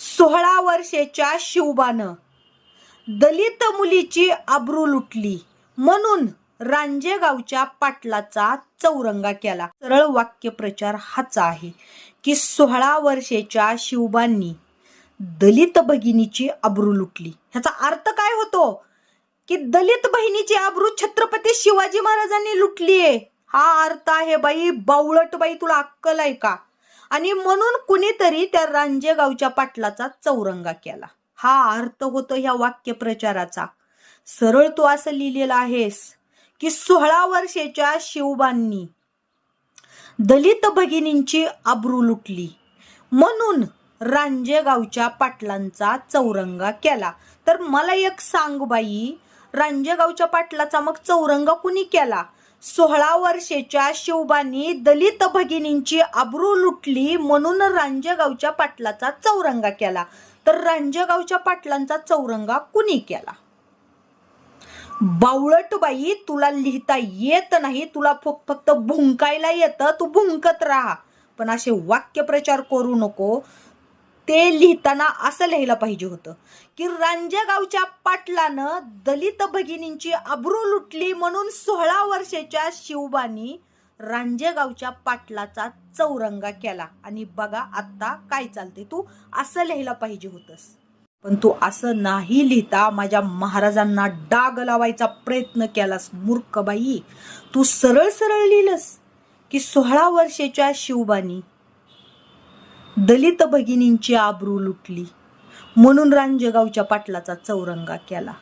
सोळा वर्षेच्या शिवबानं. दलित मुलीची आबरू लुटली म्हणून रांजेगावच्या पाटलाचा चौरंगा केला. सरळ वाक्यप्रचार हाच आहे की सोळा वर्षेच्या शिवबांनी दलित भगिनीची आबरू लुटली. ह्याचा अर्थ काय होतो? की दलित बहिणीची आबरू छत्रपती शिवाजी महाराजांनी लुटलीये. हा अर्थ आहे बाई बावळट बाई तुला अक्कल आहे का? आणि म्हणून कुणीतरी त्या रांजेगावच्या पाटलाचा चौरंगा केला. हा अर्थ होतो ह्या वाक्यप्रचाराचा. सरळ तू असं लिहिलेलं आहेस की सोळा वर्षाच्या शिवबांनी दलित भगिनींची आबरू लुटली. म्हणून रांजेगावच्या पाटलांचा चौरंगा केला. तर मला एक सांग बाई रांजेगावच्या पाटलाचा मग चौरंगा कुणी केला? सोळा वर्षेच्या शिवबानी दलित भगिनींची आबरू लुटली म्हणून रांजगावच्या पाटलाचा चौरंगा केला. तर रांजगावच्या पाटलांचा चौरंगा कुणी केला? बावळटबाई तुला लिहिता येत नाही तुला फक्त भुंकायला येतं तू भुंकत राहा. पण असे वाक्यप्रचार करू नको. ते लिहिताना असं लिहायला पाहिजे होतं की रांजेगावच्या पाटलानं दलित भगिनींची अब्रू लुटली म्हणून सोळा वर्षाच्या शिवबानी रांजेगावच्या पाटलाचा चौरंगा केला. आणि बघा आता काय चालते तू असं लिहायला पाहिजे होतंस. पण तू असं नाही लिहिता. माझ्या महाराजांना डाग लावायचा प्रयत्न केलास मूर्खबाई. तू सरळ सरळ लिहिलंस की सोळा वर्षाच्या शिवबानी दलित भगिनींची आबरू लुटली. म्हणून रांजगावच्या पाटलाचा चौरंगा केला.